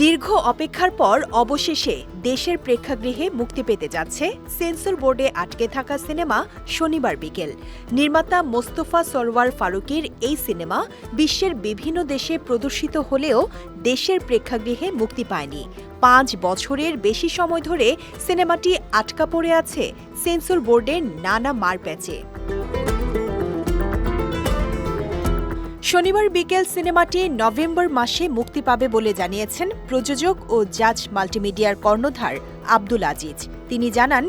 দীর্ঘ অপেক্ষার পর অবশেষে দেশের প্রেক্ষাগৃহে মুক্তি পেতে যাচ্ছে সেন্সর বোর্ডে আটকে থাকা সিনেমা শনিবার বিকেল। নির্মাতা মোস্তফা সরওয়ার ফারুকের এই সিনেমা বিশ্বের বিভিন্ন দেশে প্রদর্শিত হলেও দেশের প্রেক্ষাগৃহে মুক্তি পায়নি। পাঁচ বছরের বেশি সময় ধরে সিনেমাটি আটকা পড়ে আছে সেন্সর বোর্ডের নানা মারপ্যাচে। শনিবার বিকেল সিনেমাটি নভেম্বর মাসে মুক্তি পাবে বলে জানিয়েছেন প্রযোজক ও জাজ মাল্টিমিডিয়ার কর্ণধার আব্দুল আজিজ। তিনি জানান,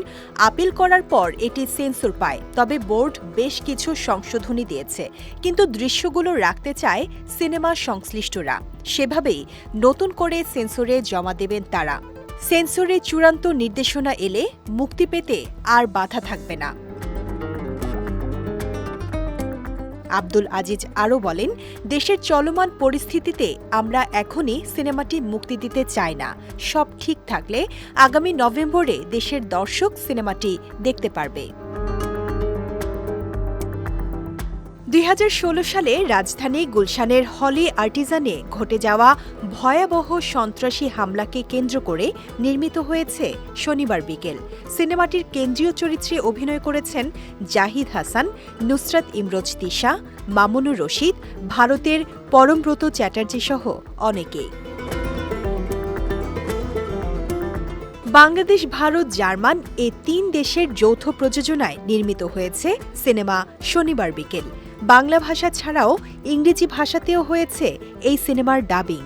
আপিল করার পর এটি সেন্সর পায়, তবে বোর্ড বেশ কিছু সংশোধনী দিয়েছে, কিন্তু দৃশ্যগুলো রাখতে চায় সিনেমা সংশ্লিষ্টরা। সেভাবেই নতুন করে সেন্সরে জমা দেবেন তারা। সেন্সরে চূড়ান্ত নির্দেশনা এলে মুক্তি পেতে আর বাধা থাকবে না। আব্দুল আজিজ আরও বলেন, দেশের চলমান পরিস্থিতিতে আমরা এখনই সিনেমাটি মুক্তি দিতে চাই না। সব ঠিক থাকলে আগামী নভেম্বরে দেশের দর্শক সিনেমাটি দেখতে পারবে। দুই হাজার ষোলো সালে রাজধানী গুলশানের হলি আর্টিজানে ঘটে যাওয়া ভয়াবহ সন্ত্রাসী হামলাকে কেন্দ্র করে নির্মিত হয়েছে শনিবার বিকেল। সিনেমাটির কেন্দ্রীয় চরিত্রে অভিনয় করেছেন জাহিদ হাসান, নুসরাত ইমরোজ তিশা, মামুনুর রশিদ, ভারতের পরমব্রত চ্যাটার্জি সহ অনেকেই। বাংলাদেশ, ভারত, জার্মান এ তিন দেশের যৌথ প্রযোজনায় নির্মিত হয়েছে সিনেমা শনিবার বিকেল। বাংলা ভাষা ছাড়াও ইংরেজি ভাষাতেও হয়েছে এই সিনেমার ডাবিং